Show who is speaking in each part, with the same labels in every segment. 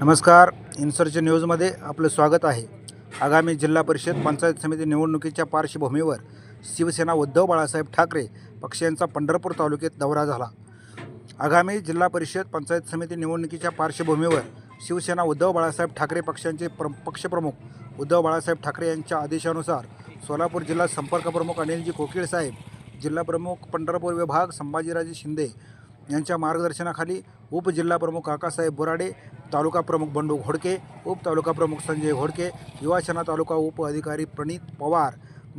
Speaker 1: नमस्कार इन्सर्च न्यूजमध्ये आपलं स्वागत आहे. आगामी जिल्हा परिषद पंचायत समिती निवडणुकीच्या पार्श्वभूमीवर शिवसेना उद्धव बाळासाहेब ठाकरे पक्ष यांचा पंढरपूर तालुक्यात दौरा झाला. आगामी जिल्हा परिषद पंचायत समिती निवडणुकीच्या पार्श्वभूमीवर शिवसेना उद्धव बाळासाहेब ठाकरे पक्षांचे प्र पक्षप्रमुख उद्धव बाळासाहेब ठाकरे यांच्या आदेशानुसार सोलापूर जिल्हा संपर्क प्रमुख अनिलजी कोकीळ साहेब जिल्हा प्रमुख पंढरपूर विभाग संभाजीराजे शिंदे यांच्या मार्गदर्शनाखाली उपजिल्हाप्रमुख काकासाहेब बोराडे तालुका प्रमुख बंडू घोडके उपतालुका प्रमुख संजय घोडके युवासेना तालुका उप अधिकारी प्रणित पवार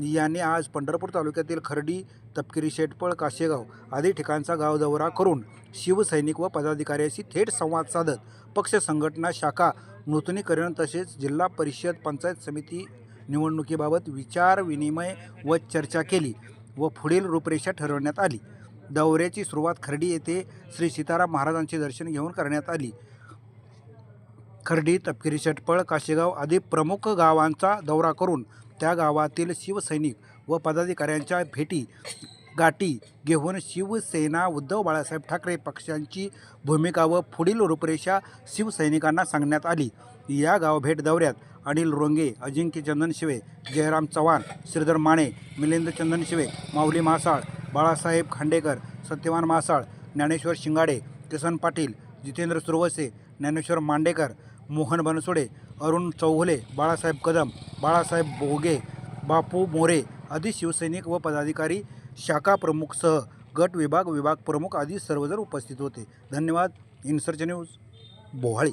Speaker 1: यांनी आज पंढरपूर तालुक्यातील खर्डी तपकिरी शेटपळ काशेगाव आदी ठिकाणचा गाव दौरा करून शिवसैनिक व पदाधिकाऱ्यांशी थेट संवाद साधत पक्ष संघटना शाखा नूतनीकरण तसेच जिल्हा परिषद पंचायत समिती निवडणुकीबाबत विचार विनिमय व चर्चा केली व पुढील रूपरेषा ठरवण्यात आली. दौऱ्याची सुरुवात खर्डी येथे श्री सीताराम महाराजांचे दर्शन घेऊन करण्यात आली. खर्डी तपकिरी षटपळ काशेगाव आदी प्रमुख गावांचा दौरा करून त्या गावातील शिवसैनिक व पदाधिकाऱ्यांच्या भेटी गाठी घेऊन शिवसेना उद्धव बाळासाहेब ठाकरे पक्षांची भूमिका व पुढील रूपरेषा शिवसैनिकांना सांगण्यात आली. या गाव भेट दौऱ्यात अनिल रोंगे अजिंक्य चंदन शिवे जयराम चव्हाण श्रीधर माने मिलिंद चंदन शिवे माऊली मासाळ बाळासाहेब खांडेकर सत्यवान मासाळ ज्ञानेश्वर शिंगाडे किसन पाटील जितेंद्र सुरवसे ज्ञानेश्वर मांडेकर मोहन बनसोडे अरुण चौघले बाळासाहेब कदम बाळासाहेब बोगे बापू मोरे आदी शिवसैनिक व पदाधिकारी शाखा प्रमुखसह गट विभाग विभाग प्रमुख आदी सर्वजण उपस्थित होते. धन्यवाद. इन्सर्च न्यूज बोहाळी.